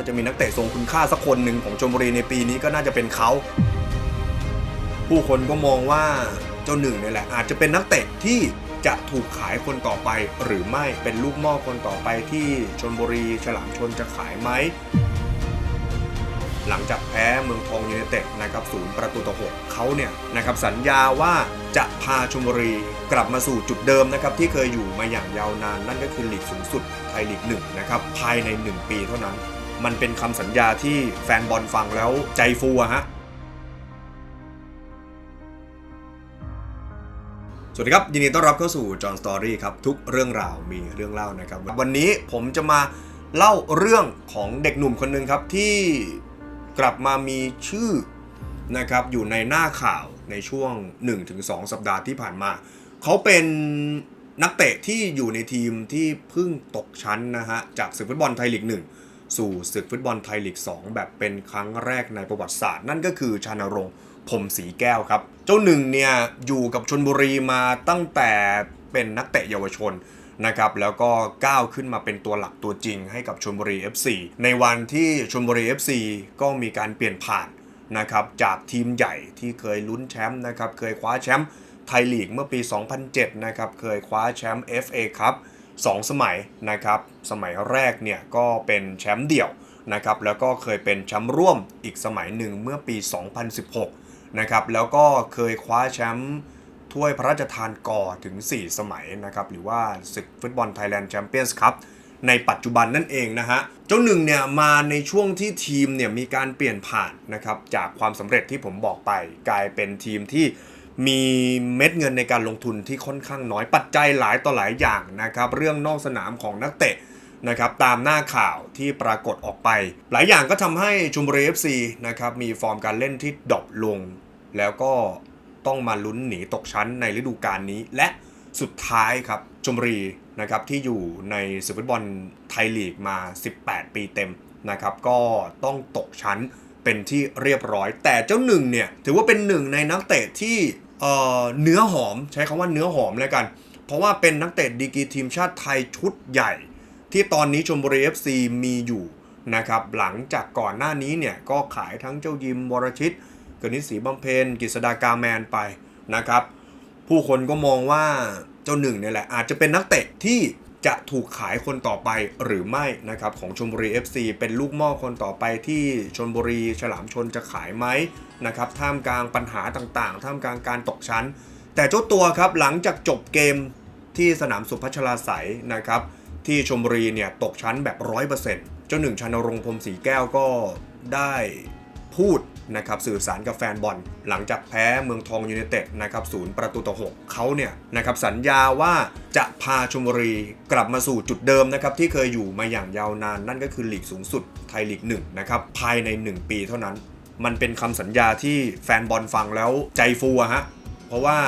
าจะมีนักเตะทรงคุณค่าสักคนหนึ่งของชลบุรีในปีนี้ก็น่าจะเป็นเขา ผู้คนก็มองว่าเจ้าหนึ่งเนี่ยแหละ อาจจะเป็นนักเตะที่จะถูกขายคนต่อไป หรือไม่เป็นลูกหม่อคนต่อไปที่ชลบุรีฉลามชนจะขายไหมหลังจากแพ้เมืองทองยูไนเต็ดนะครับศูนย์ประตูต่อหกเขาเนี่ยนะครับสัญญาว่าจะพาชลบุรีกลับมาสู่จุดเดิมนะครับที่เคยอยู่มาอย่างยาวนานนั่นก็คือลีกสูงสุดไทยลีกหนึ่งนะครับภายใน 1 ปีเท่านั้น มันเป็นคำสัญญาที่แฟนบอลฟังแล้วใจฟูอะฮะ สวัสดีครับ ยินดีต้อนรับเข้าสู่จอห์นสตอรี่ครับ ทุกเรื่องราวมีเรื่องเล่านะครับ วันนี้ผมจะมาเล่าเรื่องของเด็กหนุ่มคนหนึ่งครับ ที่กลับมามีชื่อนะครับอยู่ในหน้าข่าวในช่วง 1-2 สัปดาห์ที่ผ่านมา เขาเป็นนักเตะที่อยู่ในทีมที่เพิ่งตกชั้นนะฮะจากศึกฟุตบอลไทยลีก1 สู่ศึกฟุตบอลไทยลีก 2 แบบเป็นครั้งแรกในประวัติศาสตร์ นั่นก็คือชานรงค์พรมศรีแก้วครับ เจ้าหนึ่งเนี่ยอยู่กับชนบุรีมาตั้งแต่เป็นนักเตะเยาวชนนะครับแล้วก็ก้าวขึ้นมาเป็นตัวหลักตัวจริงให้กับชนบุรี FC ในวันที่ชนบุรี FC ก็มีการเปลี่ยนผ่านนะครับจากทีมใหญ่ที่เคยลุ้นแชมป์นะครับเคยคว้าแชมป์ไทยลีกเมื่อปี 2007 นะครับเคยคว้าแชมป์ FA ครับ 2 สมัยนะครับ สมัยแรกเนี่ยก็เป็นแชมป์เดี่ยวนะครับ แล้วก็เคยเป็นแชมป์ร่วมอีกสมัยหนึ่งเมื่อปี 2016 นะครับ แล้วก็เคยคว้าแชมป์ถ้วยพระราชทานก่อถึง 4 สมัยนะครับ หรือว่าศึกฟุตบอลไทยแลนด์แชมเปี้ยนส์คัพในปัจจุบันนั่นเองนะฮะ เจ้าหนึ่งเนี่ยมาในช่วงที่ทีมเนี่ยมีการเปลี่ยนผ่านนะครับจากความสำเร็จที่ผมบอกไป กลายเป็นทีมที่ มีเม็ดเงินในการลงทุนที่ค่อนข้างน้อยปัจจัยหลายต่อหลายอย่างนะครับ เรื่องนอกสนามของนักเตะนะครับตามหน้าข่าวที่ปรากฏออกไป หลายอย่างก็ทำให้ชุมบุรี FC นะครับมีฟอร์มการเล่นที่ดรอปลง แล้วก็ต้องมาลุ้นหนีตกชั้นในฤดูกาลนี้ และสุดท้ายครับชุมบุรีนะครับที่อยู่ในศึกฟุตบอลไทยลีกมา 18 ปีเต็มนะครับก็ต้องตกชั้นเป็นที่เรียบร้อย แต่เจ้าหนึ่งเนี่ยถือว่าเป็นหนึ่งในนักเตะที่ เนื้อหอมใช้คำว่าเนื้อหอมแล้วกัน เพราะว่าเป็นนักเตะดีกรีทีมชาติไทยชุดใหญ่ ที่ตอนนี้ชมบุรีเอฟซีมีอยู่นะครับหลังจากก่อนหน้านี้เนี่ยก็ขายทั้งเจ้ายิมวรชิตกนิษฐ์ศรีบำเพ็ญกิษดากาแมนไปนะครับ ผู้คนก็มองว่าเจ้าหนึ่งเนี่ยแหละอาจจะเป็นนักเตะที่ จะถูกขายคนต่อไปหรือไม่นะครับของชลบุรี FC เป็นลูกหม่อคนต่อไปที่ชลบุรีฉลามชนจะขายไหมนะครับท่ามกลางปัญหาต่างๆ ท่ามกลางการตกชั้น แต่เจ้าตัวครับหลังจากจบเกมที่สนามสุพัชราไสยนะครับที่ชลบุรีเนี่ยตกชั้นแบบ 100%เจ้าหนึ่งชานรงค์พรมศรีแก้วก็ได้พูดนะครับสื่อสารกับแฟนบอลหลังจากแพ้เมืองทองยูไนเต็ดนะครับศูนย์ประตูต่อหกเขาเนี่ยนะครับสัญญาว่าจะพาชลบุรีกลับมาสู่จุดเดิมนะครับที่เคยอยู่มาอย่างยาวนาน นั่นก็คือลีกสูงสุดไทยลีกหนึ่งนะครับภายใน 1 ปีเท่านั้น มันเป็นคำสัญญาที่แฟนบอลฟังแล้วใจฟูอะฮะเพราะว่า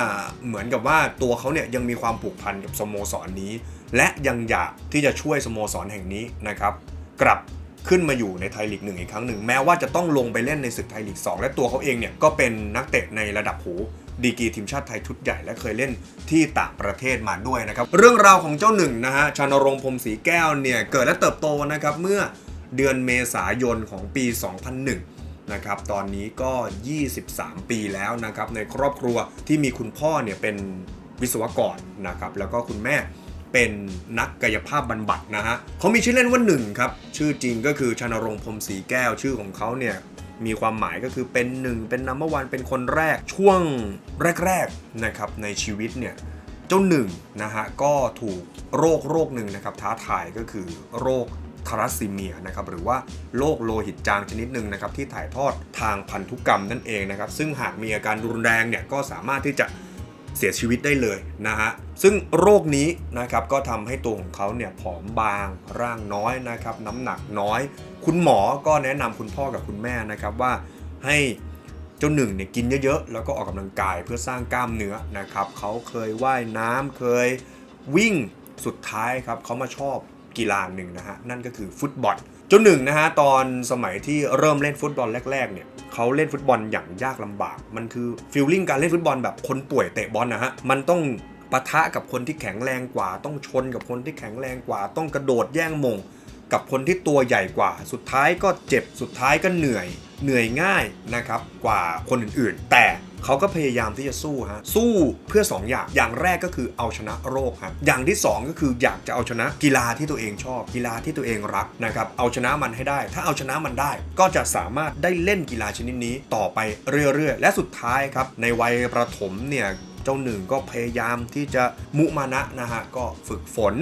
เหมือนกับว่าตัวเขาเนี่ยยังมีความผูกพันกับสโมสรนี้ และยังอยากที่จะช่วยสโมสรแห่งนี้นะครับกลับ ขึ้นมาอยู่ในไทยลีกหนึ่งอีกครั้งหนึ่งแม้ว่าจะต้องลงไปเล่นในศึกไทยลีก 2 และตัวเขาเองเนี่ยก็เป็นนักเตะในระดับหูดีกีทีมชาติไทยชุดใหญ่และเคยเล่นที่ต่างประเทศมาด้วยนะครับ เรื่องราวของเจ้าหนึ่งนะฮะชานรงพรมศรีแก้วเนี่ยเกิดและเติบโตนะครับเมื่อเดือนเมษายนของปี 2001 นะครับ ตอนนี้ก็ 23 ปีแล้วนะครับ ในครอบครัวที่มีคุณพ่อเนี่ยเป็นวิศวกรนะครับ แล้วก็คุณแม่ เป็นนักกายภาพบำบัดนะฮะเขามีชื่อเล่นว่าหนึ่งครับ ชื่อจริงก็คือชนรงค์พรมศรีแก้วชื่อของเขาเนี่ยมีความหมายก็คือเป็นหนึ่งเป็นนัมเบอร์วันเป็นคนแรกช่วงแรกๆนะครับในชีวิตเนี่ยเจ้าหนึ่งนะฮะก็ถูกโรคโรคหนึ่งนะครับท้าทายก็คือโรคทารัสซีเมียนะครับหรือว่าโรคโลหิตจางชนิดหนึ่งนะครับที่ถ่ายทอดทางพันธุกรรมนั่นเองนะครับซึ่งหากมีอาการรุนแรงเนี่ยก็สามารถที่จะเสียชีวิตได้เลยนะฮะซึ่งโรคนี้นะครับก็ทำให้ตัวของเขาเนี่ยผอมบางร่างน้อยนะครับน้ำหนักน้อย คุณหมอก็แนะนำคุณพ่อกับคุณแม่นะครับว่าให้เจ้าหนึ่งเนี่ยกินเยอะๆ แล้วก็ออกกำลังกายเพื่อสร้างกล้ามเนื้อนะครับเขาเคยว่ายน้ำเคยวิ่งสุดท้ายครับเขามาชอบกีฬาหนึ่งนะฮะนั่นก็คือฟุตบอลเจ้าหนึ่งนะฮะตอนสมัยที่เริ่มเล่นฟุตบอลแรกๆเนี่ยเขาเล่นฟุตบอลอย่างยากลำบาก มันคือฟิลลิ่งการเล่นฟุตบอลแบบคนป่วยเตะบอลนะฮะมันต้อง ปะทะกับคนที่แข็งแรงกว่า ต้องชนกับคนที่แข็งแรงกว่า ต้องกระโดดแย่งมง กับคนที่ตัวใหญ่กว่า สุดท้ายก็เจ็บสุดท้ายก็เหนื่อย เหนื่อยง่ายนะครับกว่าคนอื่นๆ แต่เขาก็พยายามที่จะสู้ฮะสู้เพื่อ 2 อย่างอย่างแรกก็คือเอาชนะโรคครับอย่างที่ 2 ก็คืออยากจะเอาชนะกีฬาที่ตัวเองชอบ กีฬาที่ตัวเองรักนะครับเอาชนะมันให้ได้ ถ้าเอาชนะมันได้ ก็จะสามารถได้เล่นกีฬาชนิดนี้ต่อไปเรื่อยๆ และสุดท้ายครับในวัยประถมเนี่ย เจ้าหนึ่งก็พยายามที่จะมุมานะนะฮะก็ฝึกฝน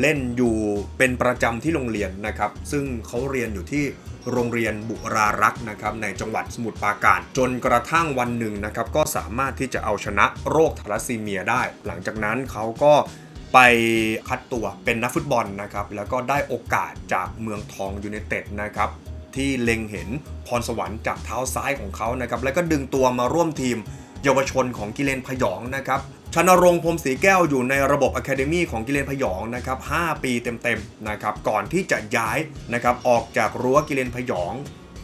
เล่นอยู่เป็นประจำที่โรงเรียนนะครับ ซึ่งเขาเรียนอยู่ที่โรงเรียนบุรารักษ์นะครับในจังหวัดสมุทรปราการ จนกระทั่งวันหนึ่งนะครับก็สามารถที่จะเอาชนะโรคทาลัสซีเมียได้ หลังจากนั้นเขาก็ไปคัดตัวเป็นนักฟุตบอลนะครับ แล้วก็ได้โอกาสจากเมืองทองยูไนเต็ดนะครับที่เล็งเห็นพรสวรรค์จากเท้าซ้ายของเขานะครับ แล้วก็ดึงตัวมาร่วมทีม เยาวชนของกิเลนพยองนะครับชนรงค์พรมศรีแก้วอยู่ในระบบอะคาเดมีของกิเลนพยองนะครับ5ปีเต็มๆนะครับก่อนที่จะย้ายนะครับออกจากรั้วกิเลนพยอง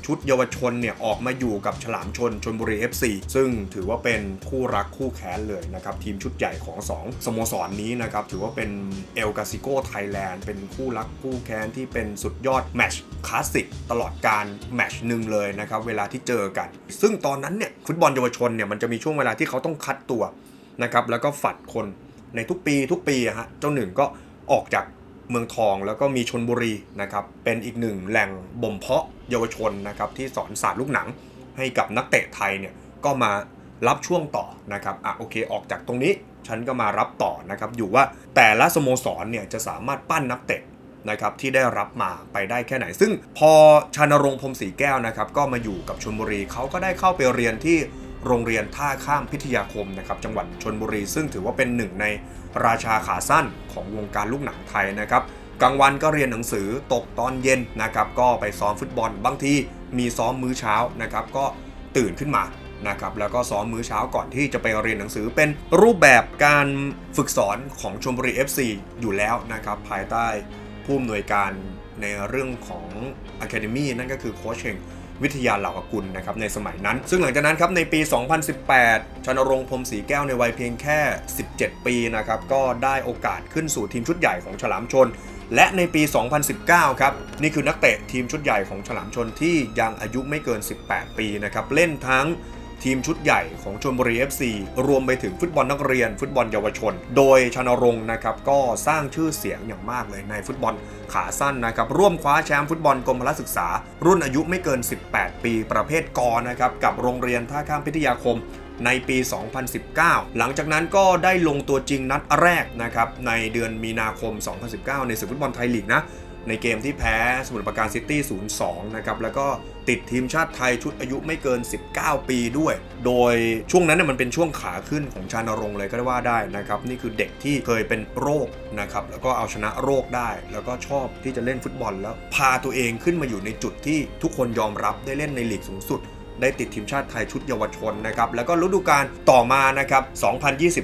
ชุดเยาวชนเนี่ยออกมาอยู่กับฉลามชนชนบุรี FC ซึ่งถือว่าเป็นคู่รักคู่แค้นเลยนะครับทีมชุดใหญ่ของ 2 สโมสรนนี้นะครับถือว่าเป็นเอลกาซิโกไทยแลนด์เป็นคู่รักคู่แค้นที่เป็นสุดยอดแมชคลาสสิกตลอดการแมชหนึ่งเลยนะครับเวลาที่เจอกัน ซึ่งตอนนั้นเนี่ยฟุตบอลเยาวชนเนี่ยมันจะมีช่วงเวลาที่เขาต้องคัดตัวนะครับแล้วก็ฝัดคนในทุกปีทุกปีฮะเจ้าหนึ่งก็ออกจาก เมืองทองแล้วก็มีชนบุรีนะครับเป็นอีกหนึ่งแหล่งบ่มเพาะเยาวชนนะครับที่สอนศาสตร์ลูกหนังให้กับนักเตะไทยเนี่ยก็มารับช่วงต่อนะครับอะโอเคออกจากตรงนี้ฉันก็มารับต่อนะครับอยู่ว่าแต่ละสโมสรเนี่ยจะสามารถปั้นนักเตะนะครับที่ได้รับมาไปได้แค่ไหน ซึ่งพอชานรงพรมศรีแก้วนะครับก็มาอยู่กับชนบุรีเขาก็ได้เข้าไปเรียนที่ โรงเรียนท่าข้ามพิทยาคมนะครับจังหวัดชนบุรี ซึ่งถือว่าเป็นหนึ่งในราชาขาสั้นของวงการลูกหนังไทยนะครับกลางวันก็เรียนหนังสือตกตอนเย็นนะครับก็ไปซ้อมฟุตบอลบางทีมีซ้อมมื้อเช้านะครับก็ตื่นขึ้นมานะครับแล้วก็ซ้อมมื้อเช้าก่อนที่จะไปเรียนหนังสือเป็นรูปแบบการฝึกสอนของชมบุรี FC อยู่แล้วนะครับภายใต้ผู้อำนวยการในเรื่องของ Academy นั่นก็คือโค้ชเชง วิทยาเหล่ากุลนะครับในสมัยนั้น ซึ่งหลังจากนั้นครับในปี 2018 ชนรงค์พรมสีแก้วในวัยเพียงแค่ 17 ปีนะครับก็ได้โอกาสขึ้นสู่ทีมชุดใหญ่ของฉลามชน และในปี 2019 ครับนี่คือนักเตะทีมชุดใหญ่ของฉลามชนที่ยังอายุไม่เกิน 18 ปีนะครับเล่นทั้ง ทีมชุดใหญ่ของชลบุรี FC รวมไปถึงฟุตบอลนักเรียน ฟุตบอลเยาวชน โดยชนรงค์นะครับก็สร้างชื่อเสียงอย่างมากเลยในฟุตบอลขาสั้นนะครับร่วมคว้าแชมป์ฟุตบอลกรมพละศึกษา รุ่นอายุไม่เกิน 18 ปี ประเภทกอนะครับกับโรงเรียนท่าข้ามพิทยาคมในปี 2019 หลังจากนั้นก็ได้ลงตัวจริงนัดแรกนะครับในเดือนมีนาคม 2019 ในศึกฟุตบอลไทยลีกนะในเกมที่แพ้สมุทรปราการซิตี้ 0-2 นะครับแล้วก็ ติดทีมชาติไทยชุดอายุไม่เกิน 19 ปีด้วย โดยช่วงนั้นเนี่ยมันเป็นช่วงขาขึ้นของชานรงค์เลยก็ได้ว่าได้นะครับ นี่คือเด็กที่เคยเป็นโรคนะครับ แล้วก็เอาชนะโรคได้ แล้วก็ชอบที่จะเล่นฟุตบอลแล้ว พาตัวเองขึ้นมาอยู่ในจุดที่ทุกคนยอมรับได้เล่นในลีกสูงสุด ได้ติดทีมชาติไทยชุดเยาวชนนะครับแล้วก็ฤดูกาลต่อมานะครับ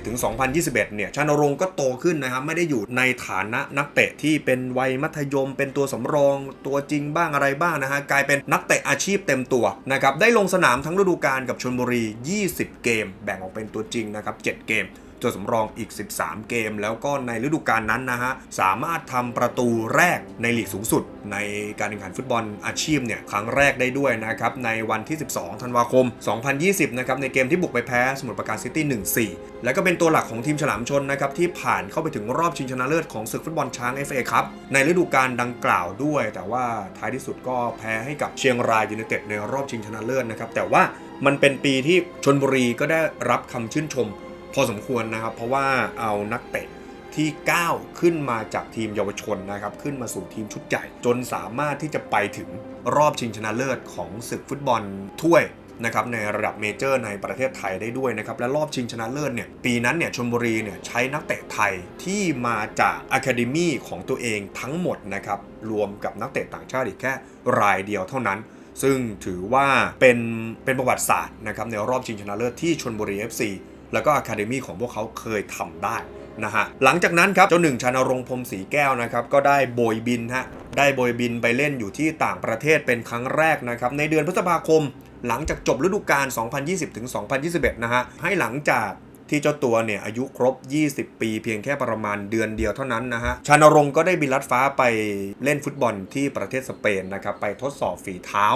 2020 ถึง 2021 เนี่ยชานรงค์ก็โตขึ้นนะครับไม่ได้อยู่ในฐานะนักเตะที่เป็นวัยมัธยม เป็นตัวสำรองตัวจริงบ้างอะไรบ้างนะฮะกลายเป็นนักเตะอาชีพเต็มตัวนะครับได้ลงสนามทั้งฤดูกาลกับชลบุรี 20 เกม แบ่งออกเป็นตัวจริงนะครับ 7 เกม ตัวสำรองอีก 13 เกม แล้วก็ในฤดูกาลนั้นนะฮะ สามารถทำประตูแรกในลีกสูงสุด ในการแข่งขันฟุตบอลอาชีพเนี่ยครั้งแรกได้ด้วยนะครับในวันที่ 12 ธันวาคม 2020 นะครับในเกมที่บุกไปแพ้สมุทรปราการซิตี้ 1-4 แล้วก็เป็นตัวหลักของทีมฉลามชนนะครับที่ผ่านเข้าไปถึงรอบชิงชนะเลิศของศึกฟุตบอลช้าง FA ครับในฤดูกาลดังกล่าวด้วย แต่ว่าท้ายที่สุดก็แพ้ให้กับเชียงรายยูไนเต็ดในรอบชิงชนะเลิศนะครับแต่ว่ามันเป็นปีที่ชนบุรีก็ได้รับคำชื่นชม พอสมควรนะครับ เพราะว่าเอานักเตะที่ก้าวขึ้นมาจากทีมเยาวชนนะครับ ขึ้นมาสู่ทีมชุดใหญ่ จนสามารถที่จะไปถึงรอบชิงชนะเลิศของศึกฟุตบอลถ้วยนะครับในระดับเมเจอร์ในประเทศไทยได้ด้วยนะครับ และรอบชิงชนะเลิศเนี่ยปีนั้นเนี่ยชลบุรีเนี่ยใช้นักเตะไทยที่มาจากอะคาเดมีของตัวเองทั้งหมดนะครับ รวมกับนักเตะต่างชาติอีกแค่รายเดียวเท่านั้น ซึ่งถือว่าเป็นเป็นประวัติศาสตร์นะครับในรอบชิงชนะเลิศที่ชลบุรี FC แล้วก็อะคาเดมีของพวกเขาเคยทำได้นะฮะหลังจากนั้นครับเจ้าหนึ่งชานรงค์พรมศรีแก้วนะครับก็ได้โบยบินฮะได้โบยบินไปเล่นอยู่ที่ต่างประเทศเป็นครั้งแรกนะครับในเดือนพฤษภาคม หลังจากจบฤดูกาล 2020ถึง2021 นะฮะให้หลังจากที่เจ้าตัวเนี่ยอายุครบ 20 ปี เพียงแค่ประมาณเดือนเดียวเท่านั้นนะฮะ ชานรงค์ก็ได้บินลัดฟ้าไปเล่นฟุตบอลที่ประเทศสเปนนะครับ ไปทดสอบฝีเท้า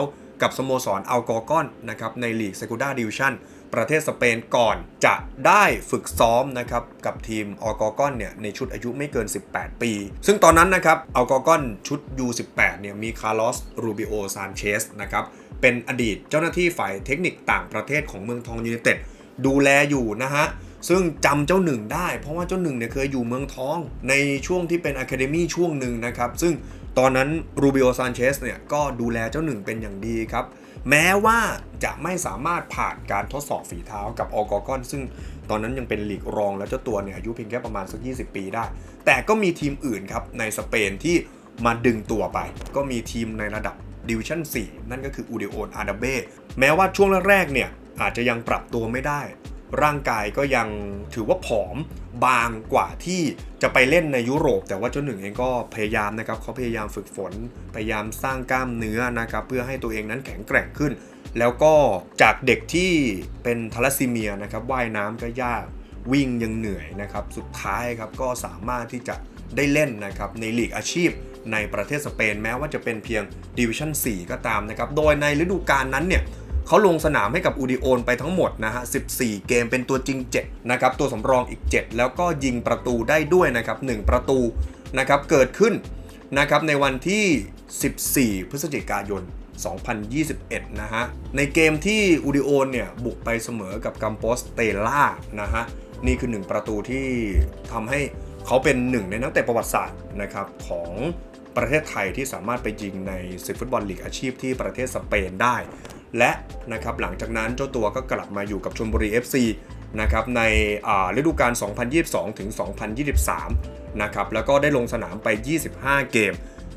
กับสโมสรอัลกอร์กอนนะครับในลีกเซกูด้าดิวชั่น ประเทศสเปนก่อนจะได้ฝึกซ้อมนะครับกับทีมอัลกอร์กอนเนี่ยในชุดอายุไม่เกิน 18 ปี ซึ่งตอนนั้นนะครับอัลกอร์กอนชุด U18 เนี่ยมีคาร์ลอสรูบิโอซานเชสนะครับเป็นอดีตเจ้าหน้าที่ฝ่ายเทคนิคต่างประเทศของเมืองทองยูไนเต็ดดูแลอยู่นะฮะซึ่งจำเจ้าหนึ่งได้ เพราะว่าเจ้าหนึ่งเนี่ยเคยอยู่เมืองทองในช่วงที่เป็นอะคาเดมี่ช่วงหนึ่งนะครับ ซึ่งตอนนั้นรูบิโอซานเชสเนี่ยก็ดูแลเจ้าหนึ่งเป็นอย่างดีครับ แม้ว่าจะไม่สามารถผ่านการทดสอบฝีเท้ากับออกอกอน ซึ่งตอนนั้นยังเป็นลีกรองแล้วเจ้าตัวเนี่ยอายุเพียงแค่ประมาณสัก 20 ปีได้ แต่ก็มีทีมอื่นครับในสเปนที่มาดึงตัวไป ก็มีทีมในระดับดิวิชั่น 4 นั่นก็คืออูเดโอนอาดาเบ้แม้ว่าช่วงแรกๆเนี่ยอาจจะยังปรับตัวไม่ได้ ร่างกายก็ยังถือว่าผอมบางกว่าที่จะไปเล่นในยุโรป แต่ว่าเจ้าหนึ่งเองก็พยายามนะครับเขาพยายามฝึกฝน พยายามสร้างกล้ามเนื้อนะครับเพื่อให้ตัวเองนั้นแข็งแกร่งขึ้น แล้วก็จากเด็กที่เป็นทาลัสซีเมียนะครับว่ายน้ำก็ยากวิ่งยังเหนื่อยนะครับสุดท้ายครับก็สามารถที่จะได้เล่นนะครับในลีกอาชีพในประเทศสเปนแม้ว่าจะเป็นเพียงดิวิชั่น 4 ก็ตามนะครับ โดยในฤดูกาลนั้นเนี่ย เขาลงสนามให้กับอูดิโอนไปทั้งหมดนะฮะ 14 เกมเป็นตัวจริง 7 นะครับ ตัวสำรองอีก 7 แล้วก็ยิงประตูได้ด้วยนะครับ 1 ประตูนะครับ เกิดขึ้นนะครับในวันที่ 14 พฤศจิกายน 2021 นะฮะ ในเกมที่อูดิโอนเนี่ย บุกไปเสมอกับกัมโปสเตล่านะฮะ นี่คือ 1 ประตูที่ทำให้เขาเป็นหนึ่งในนักเตะประวัติศาสตร์นะครับของประเทศไทยที่สามารถไปยิงในศึกฟุตบอลลีกอาชีพที่ประเทศสเปนได้ และนะครับหลังจากนั้นเจ้าตัวก็กลับมาอยู่กับชลบุรี FC นะครับในฤดูกาล 2022 ถึง 2023 นะครับแล้วก็ได้ลงสนามไป 25 เกม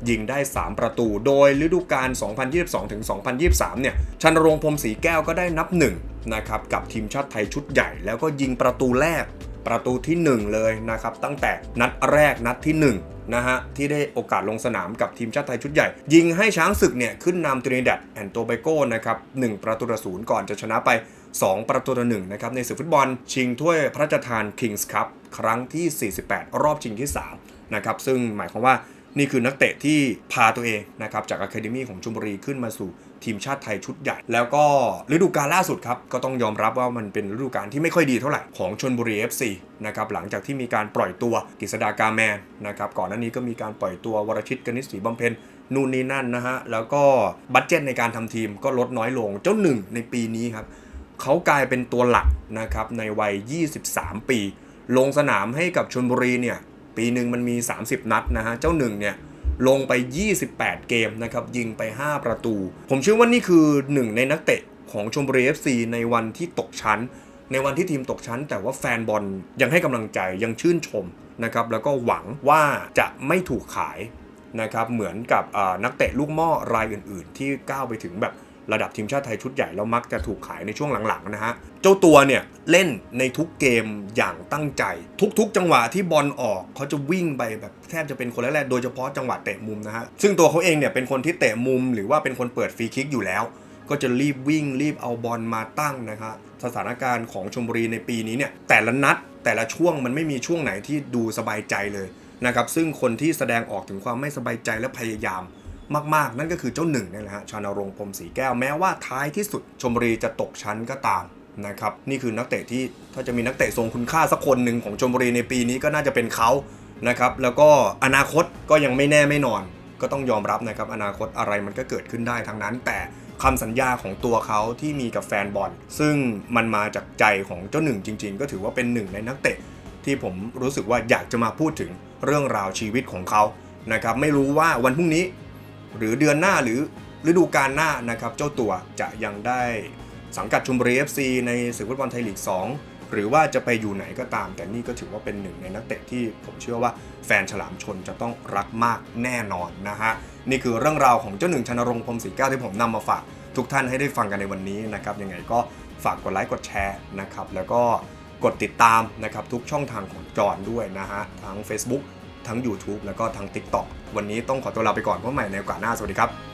ยิงได้ 3 ประตู โดยฤดูกาล 2022 ถึง 2023 เนี่ยชันรงพรมศรีแก้วก็ได้นับ1นะครับกับทีมชาติไทยชุดใหญ่แล้วก็ยิงประตูแรก ประตูที่ 1 เลยนะครับ ตั้งแต่นัดแรกนัดที่ 1 นะฮะ ที่ได้โอกาสลงสนามกับทีมชาติไทยชุดใหญ่ ยิงให้ช้างศึกเนี่ยขึ้นนำตรินิดัดแอนโตเบโกนะครับหประตูต่อศูนย์ก่อนจะชนะไป 2 ประตูต่อหนึ่งนะครับในศึกฟุตบอล ชิงถ้วยพระราชทาน Kings Cup ครั้งที่ 48 รอบชิงที่3นะครับซึ่งหมายความว่า นี่คือนักเตะที่พาตัวเองนะครับจากอะคาเดมี่ของชลบุรีขึ้นมาสู่ทีมชาติไทยชุดใหญ่ แล้วก็ฤดูกาลล่าสุดครับ ก็ต้องยอมรับว่ามันเป็นฤดูกาลที่ไม่ค่อยดีเท่าไหร่ของชลบุรี FC นะครับหลังจากที่มีการปล่อยตัวกฤษดากาแมนนะครับก่อนหน้านี้ก็มีการปล่อยตัววรชิตกนิษฐีบำเพ็ญนู่นนี่นั่นนะฮะแล้วก็บัตเจ็ตในการทำทีมก็ลดน้อยลงเจ้าหนึ่งในปีนี้ครับเขากลายเป็นตัวหลักนะครับในวัย 23 ปี ลงสนามให้กับชลบุรีเนี่ย ปีหนึ่งมันมี 30 นัดนะฮะ เจ้าหนึ่งเนี่ยลงไป 28 เกมนะครับ ยิงไป 5 ประตู ผมเชื่อว่านี่คือหนึ่งในนักเตะของชลบุรี FC ในวันที่ตกชั้น ในวันที่ทีมตกชั้น แต่ว่าแฟนบอลยังให้กำลังใจยังชื่นชมนะครับ แล้วก็หวังว่าจะไม่ถูกขายนะครับ เหมือนกับนักเตะลูกหม้อรายอื่น ๆ ที่ก้าวไปถึงแบบ ระดับทีมชาติไทยชุดใหญ่แล้วมักจะถูกขายในช่วงหลังๆนะฮะ เจ้าตัวเนี่ยเล่นในทุกเกมอย่างตั้งใจ ทุกๆ จังหวะที่บอลออกเขาจะวิ่งไปแบบแทบจะเป็นคนแรกๆโดยเฉพาะจังหวะเตะมุมนะฮะ ซึ่งตัวเขาเองเนี่ยเป็นคนที่เตะมุม หรือว่าเป็นคนเปิดฟรีคิกอยู่แล้ว ก็จะรีบวิ่งรีบเอาบอลมาตั้งนะครับสถานการณ์ของชมบุรีในปีนี้เนี่ยแต่ละนัดแต่ละช่วงมันไม่มีช่วงไหนที่ดูสบายใจเลยนะครับซึ่งคนที่แสดงออกถึงความไม่สบายใจและพยายาม มาก ๆ นั่นก็คือเจ้าหนึ่งนี่แหละฮะชานรงพรมศรีแก้วแม้ว่าท้ายที่สุดชมบุรีจะตกชั้นก็ตามนะครับนี่คือนักเตะที่ถ้าจะมีนักเตะทรงคุณค่าสักคนหนึ่งของชมบุรีในปีนี้ก็น่าจะเป็นเขานะครับแล้วก็อนาคตก็ยังไม่แน่ไม่นอน ก็ต้องยอมรับนะครับอนาคตอะไรมันก็เกิดขึ้นได้ทั้งนั้น แต่คำสัญญาของตัวเขาที่มีกับแฟนบอลซึ่งมันมาจากใจของเจ้าหนึ่งจริง ๆ ก็ถือว่าเป็นหนึ่งในนักเตะที่ผมรู้สึกว่าอยากจะมาพูดถึงเรื่องราวชีวิตของเขานะครับไม่รู้ว่าวันพรุ่งนี้ หรือเดือนหน้าหรือฤดูกาลหน้านะครับเจ้าตัวจะยังได้สังกัดชุมบุรี FC ในศึกฟุตบอลไทยลีก 2 หรือว่าจะไปอยู่ไหนก็ตาม แต่นี่ก็ถือว่าเป็นหนึ่งในนักเตะที่ผมเชื่อว่าแฟนฉลามชนจะต้องรักมากแน่นอนนะฮะนี่คือเรื่องราวของเจ้าหนึ่งชนรงพรมศรีก้วที่ผมนำมาฝากทุกท่านให้ได้ฟังกันในวันนี้นะครับยังไงก็ฝากกดไลค์กดแชร์นะครับแล้วก็กดติดตามนะครับทุกช่องทางของจอนด้วยนะฮะทั้ง Facebook ทั้ง YouTube แล้วก็ทั้ง TikTok วันนี้ต้องขอตัวลาไปก่อนเพราะใหม่ในโอกาสหน้าสวัสดีครับ